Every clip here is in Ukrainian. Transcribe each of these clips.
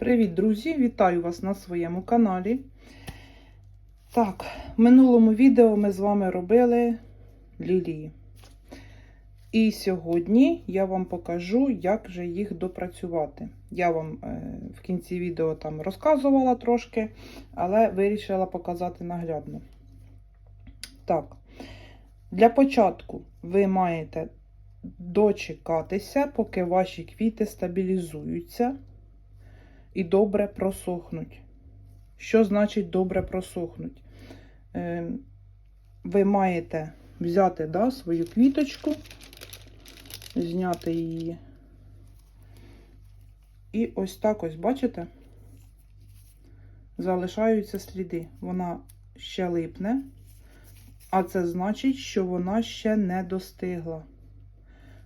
Привіт, друзі! Вітаю вас на своєму каналі. Так, в минулому відео ми з вами робили лілії. І сьогодні я вам покажу, як же їх допрацювати. Я вам е, в кінці відео там розказувала трошки, але вирішила показати наглядно. Так, для початку ви маєте дочекатися, поки ваші квіти стабілізуються і добре просохнуть. Що значить добре просохнуть? Е, ви маєте взяти да, свою квіточку, зняти її. І ось так ось, бачите? Залишаються сліди. Вона ще липне, а це значить, що вона ще не достигла,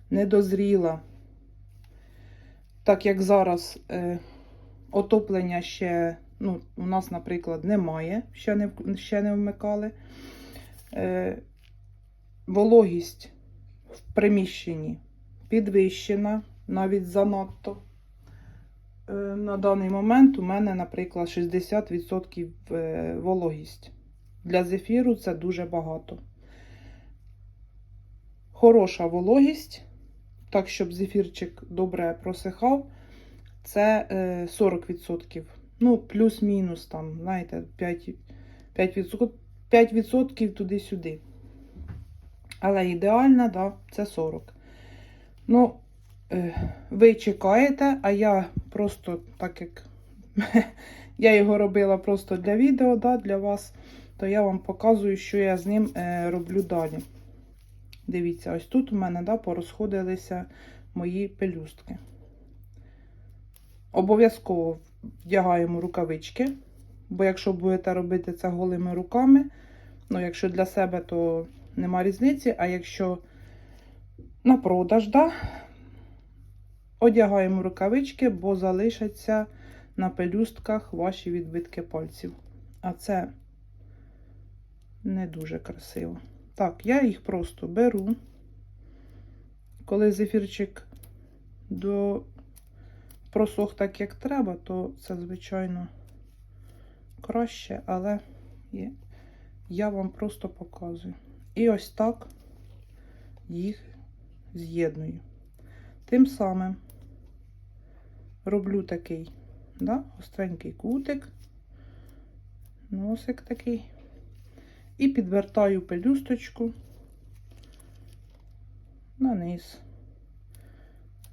не дозріла. Так як зараз е, отоплення ще, ну, у нас, наприклад, немає, ще не, ще не вмикали. Е, вологість в приміщенні підвищена, навіть занадто. Е, на даний момент у мене, наприклад, 60% е, вологість. Для зефіру це дуже багато. Хороша вологість, так, щоб зефірчик добре просихав, це е, 40%. Ну, плюс-мінус, там, знаєте, 5%, 5%, 5% туди-сюди. Але ідеально, да, це 40. Ну, е, ви чекаєте, а я просто, так як я його робила просто для відео, да, для вас, то я вам показую, що я з ним е, роблю далі. Дивіться, ось тут у мене да, порозходилися мої пелюстки. Обов'язково вдягаємо рукавички, бо якщо будете робити це голими руками, ну, якщо для себе, то нема різниці, а якщо на продаж, да, одягаємо рукавички, бо залишаться на пелюстках ваші відбитки пальців. А це не дуже красиво. Так, я їх просто беру. Коли зефірчик до просох так, як треба, то це, звичайно, краще, але я вам просто показую. І ось так їх з'єдную. Тим самим роблю такий, да, остренький кутик, носик такий. І підвертаю пелюсточку на низ,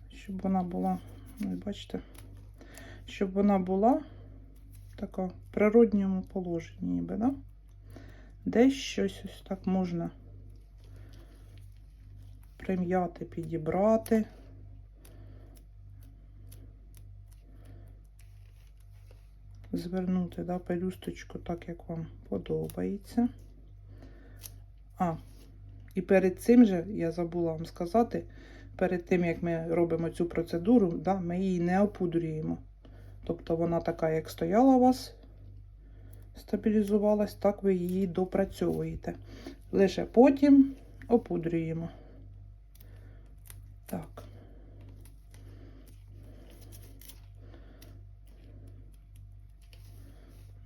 щоб вона була, ви бачите, щоб вона була така в природньому положенні, ніби, да? Десь щось ось так можна прим'яти, підібрати. Звернути да, пелюсточку так, як вам подобається. А, і перед цим же, я забула вам сказати, перед тим, як ми робимо цю процедуру, да, ми її не опудрюємо. Тобто вона така, як стояла у вас, стабілізувалась, так ви її допрацьовуєте. Лише потім опудрюємо. Так.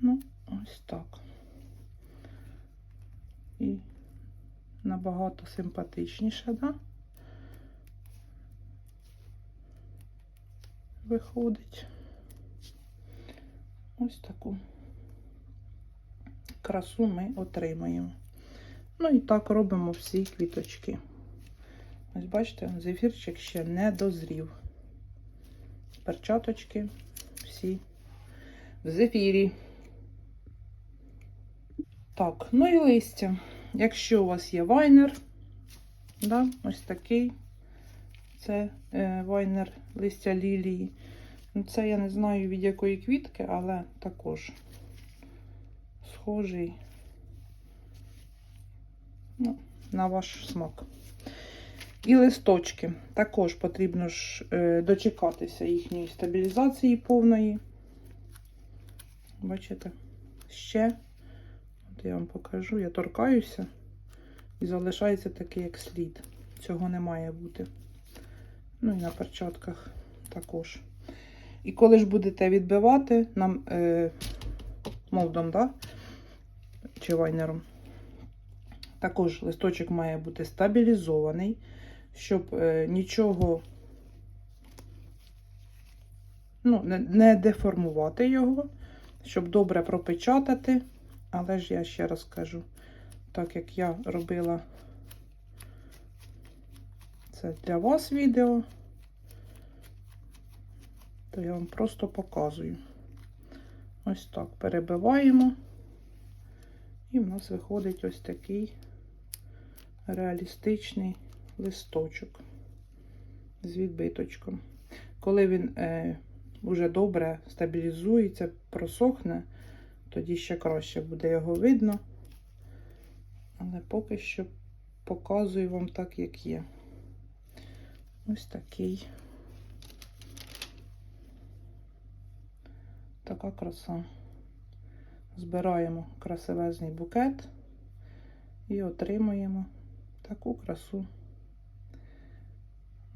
Ну, ось так. І набагато симпатичніше, да? Виходить. Ось таку красу ми отримаємо. Ну і так робимо всі квіточки. Ось бачите, зефірчик ще не дозрів. Перчаточки всі в зефірі. Так, ну і листя. Якщо у вас є вайнер, да, ось такий, це е, вайнер листя лілії. Ну, Це я не знаю від якої квітки, але також схожий ну, на ваш смак. І листочки. Також потрібно ж е, дочекатися їхньої стабілізації повної. Бачите, ще, от я вам покажу, я торкаюся і залишається такий, як слід. Цього не має бути. Ну і на перчатках також. І коли ж будете відбивати нам е, молдом, да? чи вайнером, також листочок має бути стабілізований, щоб е, нічого ну, не, не деформувати його, щоб добре пропечатати. Але ж я ще раз кажу, так як я робила це для вас відео, то я вам просто показую. Ось так перебиваємо, і в нас виходить ось такий реалістичний листочок з відбиточком. Коли він е, вже добре стабілізується, просохне, тоді ще краще буде його видно. Але поки що показую вам так, як є. Ось такий. Така краса. Збираємо красивезний букет і отримуємо таку красу.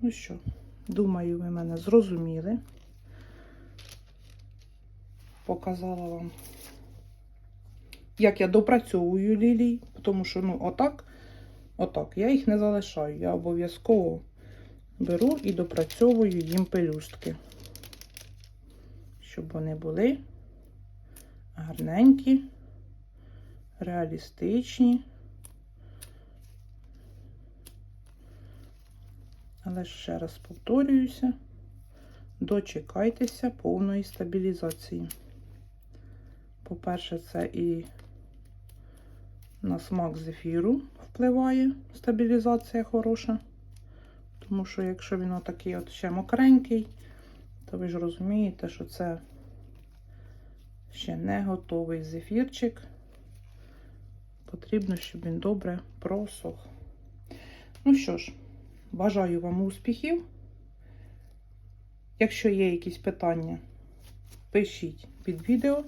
Ну що, думаю, ви мене зрозуміли. Показала вам, як я допрацьовую лілій, тому що, ну, отак, отак, я їх не залишаю. Я обов'язково беру і допрацьовую їм пелюстки, щоб вони були гарненькі, реалістичні. Але ще раз повторююся, дочекайтеся повної стабілізації. По-перше, це і на смак зефіру впливає стабілізація хороша. Тому що якщо він отакий от ще мокренький, то ви ж розумієте, що це ще не готовий зефірчик. Потрібно, щоб він добре просох. Ну що ж, бажаю вам успіхів. Якщо є якісь питання, пишіть під відео.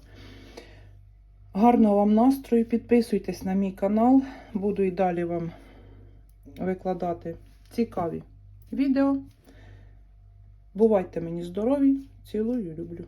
Гарного вам настрою, підписуйтесь на мій канал, буду і далі вам викладати цікаві відео. Бувайте мені здорові, цілую, люблю.